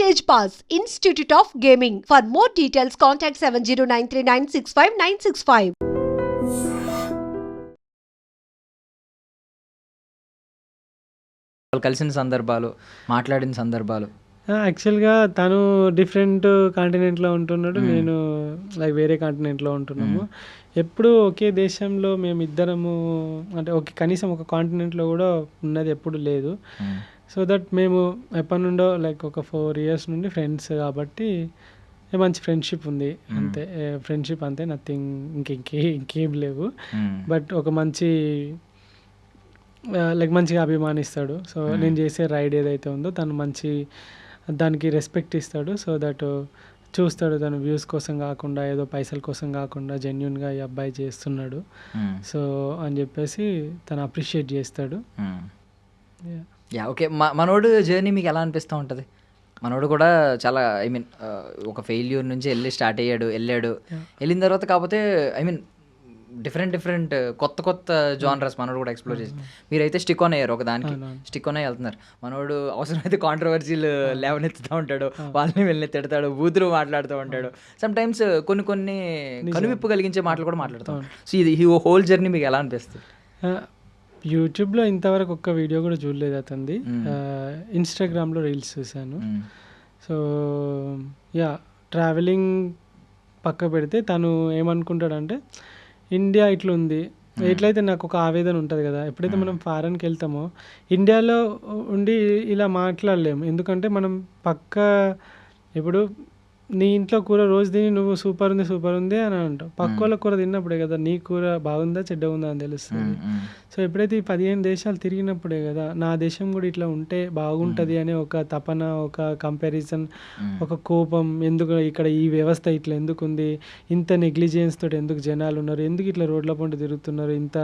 Stage Pass, Institute of Gaming. For more details, contact 70939659665. వాళ్ళు కలిసిన సందర్భాలు మాట్లాడిన సందర్భాలు యాక్చువల్గా తను డిఫరెంట్ కాంటినెంట్లో ఉంటున్నాడు నేను లైక్ వేరే కాంటినెంట్లో ఉంటున్నాము ఎప్పుడు ఒకే దేశంలో మేము ఇద్దరము అంటే ఒకే కనీసం ఒక కాంటినెంట్లో కూడా ఉన్నది ఎప్పుడు లేదు. సో దట్ మేము ఎప్పటి నుండో లైక్ ఒక ఫోర్ ఇయర్స్ నుండి ఫ్రెండ్స్ కాబట్టి మంచి ఫ్రెండ్షిప్ ఉంది. అంతే. ఫ్రెండ్షిప్ అంతే నథింగ్ ఇంక ఇంకే ఇంకేం లేవు. బట్ ఒక మంచి లైక్ మంచిగా అభిమానిస్తాడు. సో నేను చేసే రైడ్ ఏదైతే ఉందో తను మంచి దానికి రెస్పెక్ట్ ఇస్తాడు. సో దట్ చూస్తాడు తను వ్యూస్ కోసం కాకుండా ఏదో పైసల కోసం కాకుండా జెన్యున్గా ఈ అబ్బాయి చేస్తున్నాడు. సో అని చెప్పేసి తను అప్రిషియేట్ చేస్తాడు. యా ఓకే మ- మనోడు జర్నీ మీకు ఎలా అనిపిస్తూ ఉంటుంది? మనోడు కూడా చాలా ఐ మీన్ ఒక ఫెయిల్యూర్ నుంచి వెళ్ళి స్టార్ట్ అయ్యాడు వెళ్ళాడు. వెళ్ళిన తర్వాత కాకపోతే ఐ మీన్ డిఫరెంట్ డిఫరెంట్ కొత్త కొత్త జానరస్ మనోడు కూడా ఎక్స్ప్లోర్ చేసి. మీరైతే స్టిక్ ఆన్ అయ్యారు ఒక దానికి. స్టిక్ ఆన్ అయ్యి వెళ్తున్నారు. మనోడు అవసరమైతే కాంట్రవర్సీలు లేవనెత్తుతూ ఉంటాడు. వాళ్ళని వెళ్ళి తిడతాడు బూతులు మాట్లాడుతూ ఉంటాడు. సమ్ టైమ్స్ కొన్ని కొన్ని కనువిప్పు కలిగించే మాటలు కూడా మాట్లాడుతూ ఉంటాడు. సో ఇది ఈ హోల్ జర్నీ మీకు ఎలా అనిపిస్తుంది? యూట్యూబ్లో ఇంతవరకు ఒక్క వీడియో కూడా చూడలేదు అతనిది. ఇన్స్టాగ్రామ్లో రీల్స్ చూశాను. సో యా ట్రావెలింగ్ పక్క పెడితే తను ఏమనుకుంటాడంటే ఇండియా ఇట్లా ఉంది ఎట్లయితే నాకు ఒక ఆవేదన ఉంటుంది కదా ఎప్పుడైతే మనం ఫారెన్కి వెళ్తామో ఇండియాలో ఉండి ఇలా మాట్లాడలేము. ఎందుకంటే మనం పక్క ఇప్పుడు నీ ఇంట్లో కూర రోజు తిని నువ్వు సూపర్ ఉంది సూపర్ ఉంది అని అంటావు పక్క వాళ్ళ కూర తిన్నప్పుడే కదా నీ కూర బాగుందా చెడ్డ ఉందా అని తెలుస్తుంది. సో ఎప్పుడైతే ఈ పదిహేను దేశాలు తిరిగినప్పుడే కదా నా దేశం కూడా ఇట్లా ఉంటే బాగుంటుంది అనే ఒక తపన ఒక కంపారిజన్ ఒక కోపం ఎందుకు ఇక్కడ ఈ వ్యవస్థ ఇట్లా ఎందుకు ఉంది ఇంత నెగ్లిజెన్స్ తోటి ఎందుకు జనాలు ఉన్నారు ఎందుకు ఇట్లా రోడ్ల పొంటి తిరుగుతున్నారు ఇంత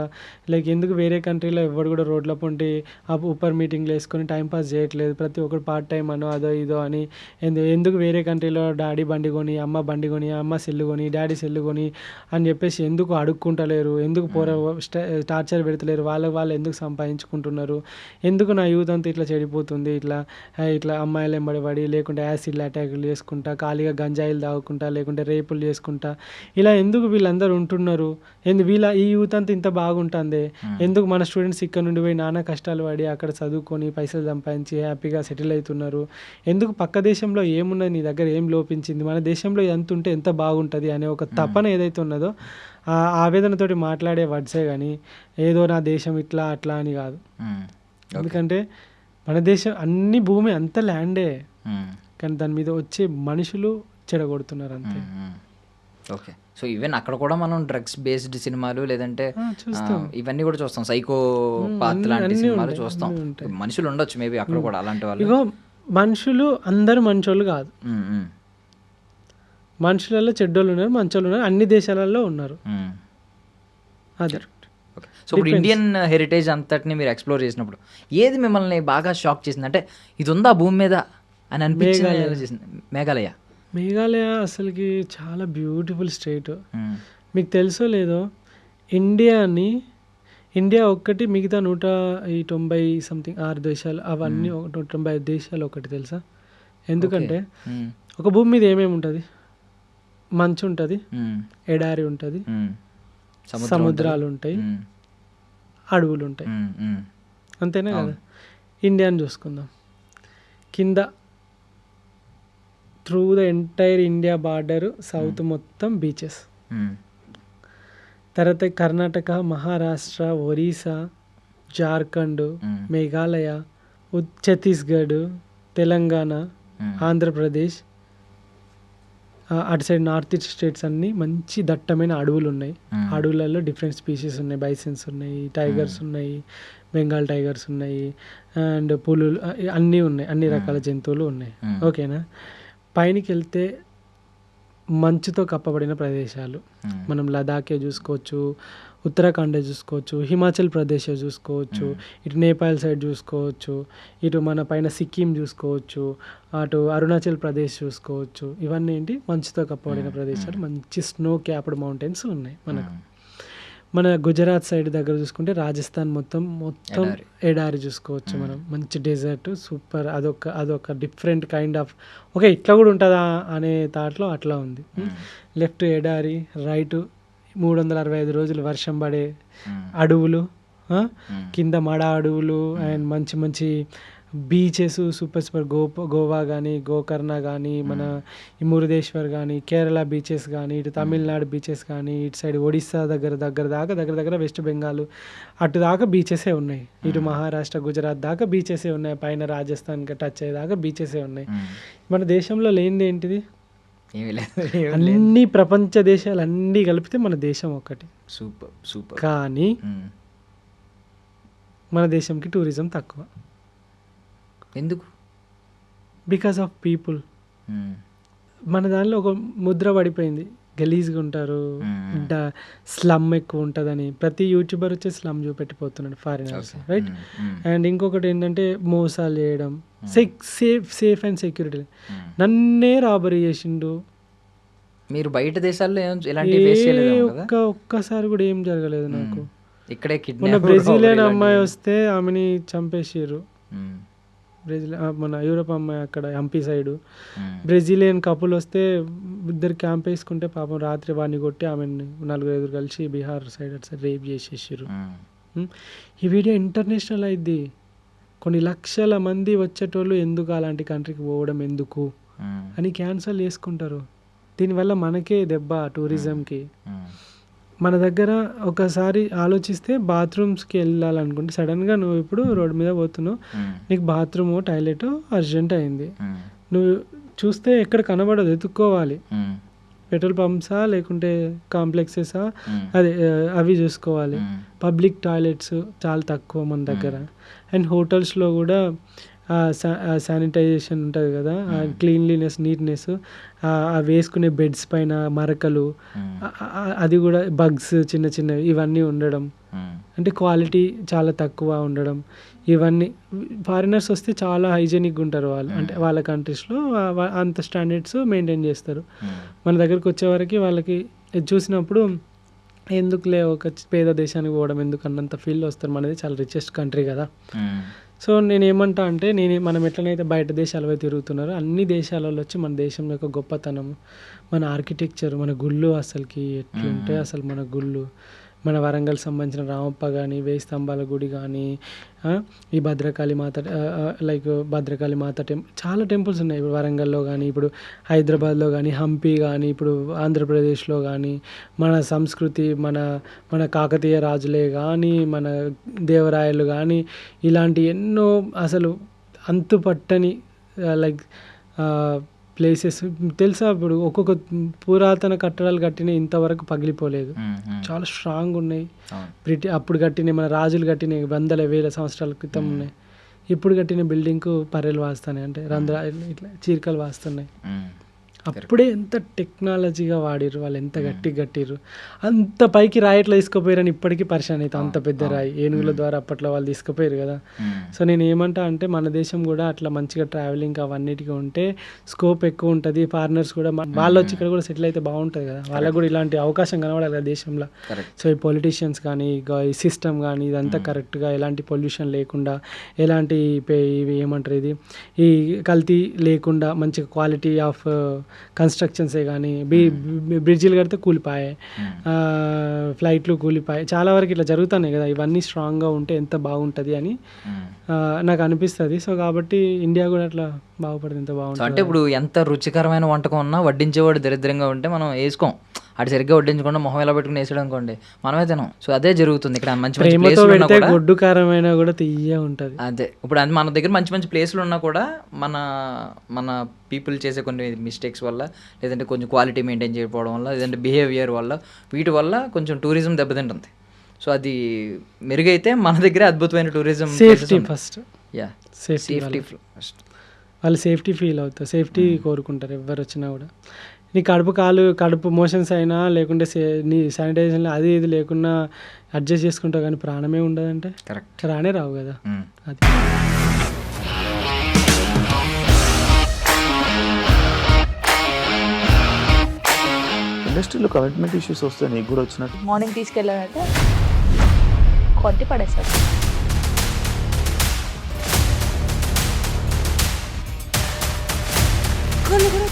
లైక్ ఎందుకు వేరే కంట్రీలో ఎవరు కూడా రోడ్ల పొంటి ఆ ఉప్పర్ మీటింగ్లు వేసుకొని టైం పాస్ చేయట్లేదు ప్రతి ఒక్కరు పార్ట్ టైం అనో అదో ఇదో అని ఎందు- ఎందుకు వేరే కంట్రీలో డాడీ బండి కొని అమ్మ బండి కొని అమ్మ సెల్లు కొని డాడీ సెల్లు కొని అని చెప్పేసి ఎందుకు అడుక్కుంటలేరు? ఎందుకు పోర టార్చర్ పెడతలేరు? వాళ్ళకి వాళ్ళు ఎందుకు సంపాదించుకుంటున్నారు? ఎందుకు నా యూత్ అంతా ఇట్లా చెడిపోతుంది? ఇట్లా ఇట్లా అమ్మాయిలు ఎంబడి పడి లేకుంటే యాసిడ్ అటాకులు చేసుకుంటా ఖాళీగా గంజాయిలు తాగుకుంటా లేకుంటే రేపులు చేసుకుంటా ఇలా ఎందుకు వీళ్ళందరూ ఉంటున్నారు? ఎందు వీళ్ళ ఈ యూత్ అంతా ఇంత బాగుంటుంది? ఎందుకు మన స్టూడెంట్స్ ఇక్కడ నుండి పోయి నానా కష్టాలు పడి అక్కడ చదువుకొని పైసలు సంపాదించి హ్యాపీగా సెటిల్ అవుతున్నారు? ఎందుకు పక్క దేశంలో ఏమున్నది నీ దగ్గర? ఏం లోపించింది మన దేశంలో ఎంత ఉంటే ఎంత బాగుంటుంది అనే ఒక తపన ఏదైతే ఉన్నదో ఆ ఆవేదనతోటి మాట్లాడే వర్డ్సే కానీ ఏదో నా దేశం ఇట్లా అట్లా అని కాదు. ఎందుకంటే మన దేశం అన్ని భూమి అంత ల్యాండే. కానీ దాని మీద వచ్చే మనుషులు చెడగొడుతున్నారు అంతే. ఓకే. సో ఈవెన్ అక్కడ కూడా మనం డ్రగ్స్ బేస్డ్ సినిమాలు లేదంటే ఇవన్నీ కూడా చూస్తాం. సైకో పాత్ లాంటి సినిమాలు చూస్తాం. మనుషులు ఉండొచ్చు మేబీ అక్కడ కూడా అలాంటి వాళ్ళు. మనుషులు అందరు మంచోళ్ళు కాదు. మనుషులలో చెడ్డోళ్ళు ఉన్నారు మంచోళ్ళు ఉన్నారు అన్ని దేశాలలో ఉన్నారు. మ్మ్. అది. సో ఇప్పుడు ఇండియన్ హెరిటేజ్ అంతటిని మీరు ఎక్స్ప్లోర్ చేసినప్పుడు ఏది మిమ్మల్ని బాగా షాక్ చేసింది? అంటే ఇది ఉందా భూమి మీద అని అనిపించింది మేఘాలయ. మేఘాలయ. అసలుకి చాలా బ్యూటిఫుల్ స్టేట్ మ్మ్. మీకు తెలుసో లేదో ఇండియాని ఇండియా ఒక్కటి మిగతా నూట ఈ తొంభై సంథింగ్ ఆరు దేశాలు అవన్నీ ఒక- నూట తొంభై ఐదు దేశాలు ఒకటి తెలుసా? ఎందుకంటే. ఒక భూమి మీద ఏమేమి ఉంటుంది? మంచు ఉంటుంది. ఎడారి ఉంటుంది సముద్రాలు. ఉంటాయి. అడవులు ఉంటాయి. అంతేనా కదా ఇండియాని చూసుకుందాం కింద through the entire India border south మొత్తం బీచెస్. తర్వాత కర్ణాటక మహారాష్ట్ర ఒరిస్సా జార్ఖండ్. మేఘాలయ ఛత్తీస్గఢ్ తెలంగాణ. ఆంధ్రప్రదేశ్ అటు సైడ్ నార్త్ ఈస్ట్ స్టేట్స్ అన్నీ మంచి దట్టమైన అడవులు ఉన్నాయి. అడవులలో డిఫరెంట్ స్పీషీస్ ఉన్నాయి. బైసన్స్ ఉన్నాయి టైగర్స్ ఉన్నాయి బెంగాల్ టైగర్స్ ఉన్నాయి అండ్ పులులు అన్నీ ఉన్నాయి. అన్ని రకాల జంతువులు ఉన్నాయి. ఓకేనా? పైనకి వెళ్తే మంచుతో కప్పబడిన ప్రదేశాలు. మనం లదాఖే చూసుకోవచ్చు ఉత్తరాఖండే చూసుకోవచ్చు హిమాచల్ ప్రదేశ్ చూసుకోవచ్చు ఇటు నేపాల్ సైడ్ చూసుకోవచ్చు ఇటు మన పైన సిక్కిం చూసుకోవచ్చు అటు అరుణాచల్ ప్రదేశ్ చూసుకోవచ్చు. ఇవన్నీ ఏంటి? మంచుతో కప్పబడిన ప్రదేశాలు. మంచి స్నో క్యాప్డ్ మౌంటైన్స్ ఉన్నాయి మనకు. మన గుజరాత్ సైడ్ దగ్గర చూసుకుంటే రాజస్థాన్ మొత్తం మొత్తం ఎడారి. చూసుకోవచ్చు మనం. మంచి డెజర్ట్ సూపర్. అదొక అదొక డిఫరెంట్ కైండ్ ఆఫ్ ఓకే ఇట్లా కూడా ఉంటుందా అనే థాట్లో అట్లా ఉంది. లెఫ్ట్ ఎడారి రైట్ మూడు వందల అరవై ఐదు రోజులు వర్షం పడే అడవులు ఆ? కింద మడ అడవులు అండ్ మంచి మంచి బీచెస్ సూపర్ సూపర్ గో గోవా కానీ గోకర్ణ కానీ మన మురుదేశ్వర్ కానీ కేరళ బీచెస్ కానీ ఇటు తమిళనాడు బీచెస్ కానీ ఇటు సైడ్ ఒడిస్సా దగ్గర దగ్గర దాకా దగ్గర దగ్గర వెస్ట్ బెంగాల్ అటు దాకా బీచెసే ఉన్నాయి. ఇటు మహారాష్ట్ర గుజరాత్ దాకా బీచెసే ఉన్నాయి. పైన రాజస్థాన్కి టచ్ అయ్యేదాకా బీచెసే ఉన్నాయి. మన దేశంలో లేనిది ఏంటిది? అన్ని ప్రపంచ దేశాలు అన్నీ కలిపితే మన దేశం ఒకటి సూపర్ సూపర్. కానీ మన దేశంకి టూరిజం తక్కువ. ఎందుకు? Because of people. మన దానిలో ఒక ముద్ర పడిపోయింది. గలీజ్గా ఉంటారు. స్లమ్ ఎక్కువ ఉంటుందని. ప్రతి యూట్యూబర్ వచ్చి స్లమ్ చూపెట్టిపోతున్నాడు ఫారినర్స్. రైట్. అండ్ ఇంకొకటి ఏంటంటే మోసాలు చేయడం. సెక్ సేఫ్ సేఫ్ అండ్ సెక్యూరిటీ. నన్నే రాబరీ చేసిండు. మీరు బయట దేశాల్లో ఒక్క ఒక్కసారి కూడా ఏం జరగలేదు నాకు. ఇక్కడే కిడ్నాప్ బ్రెజిలియన్ అమ్మాయి వస్తే ఆమెని చంపేసిర్రు. Hmm. బ్రెజిల్ ఆ, మన యూరోప్ అమ్మాయి అక్కడ ఎంపీ సైడు బ్రెజిలియన్ కపుల్ వస్తే ఇద్దరు క్యాంప్ వేసుకుంటే పాపం రాత్రి వాడిని కొట్టి ఆమెను నలుగురు ఐదుగురు కలిసి బీహార్ సైడ్ అటు సైడ్ రేప్ చేసేసారు. ఈ వీడియో ఇంటర్నేషనల్ అయింది. కొన్ని లక్షల మంది వచ్చేటోళ్ళు ఎందుకు అలాంటి కంట్రీకి పోవడం ఎందుకు అని క్యాన్సల్ చేసుకుంటారు. దీనివల్ల మనకే దెబ్బ టూరిజంకి. మన దగ్గర ఒకసారి ఆలోచిస్తే బాత్రూమ్స్కి వెళ్ళాలనుకుంటే సడన్గా నువ్వు ఇప్పుడు రోడ్డు మీద పోతున్నావు. నీకు బాత్రూమ్ టాయిలెట్ అర్జెంట్ అయింది. నువ్వు చూస్తే ఎక్కడ కనబడదు ఎత్తుక్కోవాలి. పెట్రోల్ పంప్సా లేకుంటే కాంప్లెక్సెసా? అదే అవి చూసుకోవాలి. పబ్లిక్ టాయిలెట్స్ చాలా తక్కువ మన దగ్గర. అండ్ హోటల్స్లో కూడా శానిటైజేషన్ ఉంటుంది కదా క్లీన్లీనెస్ నీట్నెస్ ఆ వేసుకునే బెడ్స్ పైన మరకలు అది కూడా బగ్స్ చిన్న చిన్నవి ఇవన్నీ ఉండడం. అంటే క్వాలిటీ చాలా తక్కువ ఉండడం. ఇవన్నీ ఫారినర్స్ వస్తే చాలా హైజెనిక్గా ఉంటారు వాళ్ళు. అంటే వాళ్ళ కంట్రీస్లో అంత స్టాండర్డ్స్ మెయింటైన్ చేస్తారు. మన దగ్గరికి వచ్చేవరకు వాళ్ళకి చూసినప్పుడు ఎందుకులే ఒక పేద దేశానికి పోవడం ఎందుకు అన్నంత ఫీల్ వస్తారు. మనది చాలా రిచెస్ట్ కంట్రీ కదా. సో నేను ఏమంటా అంటే నేను మనం ఎట్లనైతే బయట దేశాల తిరుగుతున్నారో అన్ని దేశాలలో వచ్చి మన దేశం యొక్క గొప్పతనం మన ఆర్కిటెక్చర్ మన గుళ్ళు అసలుకి ఎట్లుంటే అసలు మన గుళ్ళు. మన వరంగల్ సంబంధించిన రామప్ప కానీ వేయి స్తంభాల గుడి కానీ ఈ భద్రకాళి మాత లైక్ భద్రకాళి మాత టెం చాలా టెంపుల్స్ ఉన్నాయి. ఇప్పుడు వరంగల్లో కానీ ఇప్పుడు హైదరాబాద్లో కానీ హంపి కానీ ఇప్పుడు ఆంధ్రప్రదేశ్లో కానీ మన సంస్కృతి మన మన కాకతీయ రాజులే కానీ మన దేవరాయలు కానీ ఇలాంటి ఎన్నో అసలు అంతుపట్టని లైక్ ప్లేసెస్ తెలుసా ఇప్పుడు ఒక్కొక్క పురాతన కట్టడాలు కట్టిన ఇంతవరకు పగిలిపోలేదు. చాలా స్ట్రాంగ్ ఉన్నాయి. బ్రిటి అప్పుడు కట్టిన మన రాజులు కట్టిన వందల వేల సంవత్సరాల క్రితం ఉన్నాయి. ఇప్పుడు కట్టిన బిల్డింగ్కు పర్రెలు వాస్తున్నాయి. అంటే రంధ్రా ఇట్లా చీరికలు వాస్తున్నాయి. అప్పుడే ఎంత టెక్నాలజీగా వాడిర్రు వాళ్ళు ఎంత గట్టి కట్టిర్రు అంత పైకి రాయి ఎట్లా తీసుకుపోయారని ఇప్పటికీ పరిశాన్ అవుతాం అంత పెద్ద రాయి. ఏనుగుల ద్వారా అప్పట్లో వాళ్ళు తీసుకుపోయారు కదా. సో నేను ఏమంటా అంటే మన దేశం కూడా అట్లా మంచిగా ట్రావెలింగ్ అవన్నిటికీ ఉంటే స్కోప్ ఎక్కువ ఉంటుంది. ఫారినర్స్ కూడా వాళ్ళు వచ్చి ఇక్కడ కూడా సెటిల్ అయితే బాగుంటుంది కదా. వాళ్ళకు కూడా ఇలాంటి అవకాశం కనబడాలి కదా దేశంలో. సో ఈ పొలిటీషియన్స్ కానీ ఈ సిస్టమ్ కానీ ఇదంతా కరెక్ట్గా ఎలాంటి పొల్యూషన్ లేకుండా ఎలాంటి ఇవి ఏమంటారు ఇది? ఈ కల్తీ లేకుండా మంచి క్వాలిటీ ఆఫ్ కన్స్ట్రక్షన్సే కానీ బి బ్రిడ్జిలు కడితే కూలిపాయి ఫ్లైట్లు కూలిపాయి చాలా వరకు ఇట్లా జరుగుతున్నాయి కదా ఇవన్నీ స్ట్రాంగ్గా ఉంటే ఎంత బాగుంటుంది అని. నాకు అనిపిస్తుంది. సో కాబట్టి ఇండియా కూడా అట్లా బాగుపడితే ఎంత బాగుంటుంది అంటే ఇప్పుడు ఎంత రుచికరమైన వంటకం ఉన్నా వడ్డించేవాడు దరిద్రంగా ఉంటే మనం వేసుకోం. అటు సరిగ్గా వడ్డించకుండా మొహం ఎలా పెట్టుకుని వేసాడు అనుకోండి మనమే తినం. సో అదే జరుగుతుంది. ఇక్కడ మంచి మంచి గొడ్డు కారమైనా కూడా తీయ ఉంటుంది. అదే. ఇప్పుడు అది మన దగ్గర మంచి మంచి ప్లేసులు ఉన్నా కూడా మన మన పీపుల్ చేసే కొన్ని మిస్టేక్స్ వల్ల లేదంటే కొంచెం క్వాలిటీ మెయింటైన్ చేయకపోవడం వల్ల లేదంటే బిహేవియర్ వల్ల వీటి వల్ల కొంచెం టూరిజం దెబ్బతింటుంది. సో అది మెరుగైతే మన దగ్గర అద్భుతమైన tourism safety first ya safety safety first వాళ్ళు సేఫ్టీ ఫీల్ అవుతారు. సేఫ్టీ కోరుకుంటారు ఎవరు వచ్చినా కూడా. నీ కడుపు కాలు కడుపు మోషన్స్ అయినా లేకుంటే సే నీ శానిటైజేషన్ అది ఇది లేకున్నా అడ్జస్ట్ చేసుకుంటావు కానీ ప్రాణమే ఉండదంటే? కరెక్ట్. రానే రావు కదా. అది. ఇండస్ట్రీలో కమిట్మెంట్ ఇష్యూస్ వస్తే నీకు కూడా వచ్చినట్టు? మార్నింగ్ తీసుకెళ్ళాలంటే కొట్టి పడేస్తారు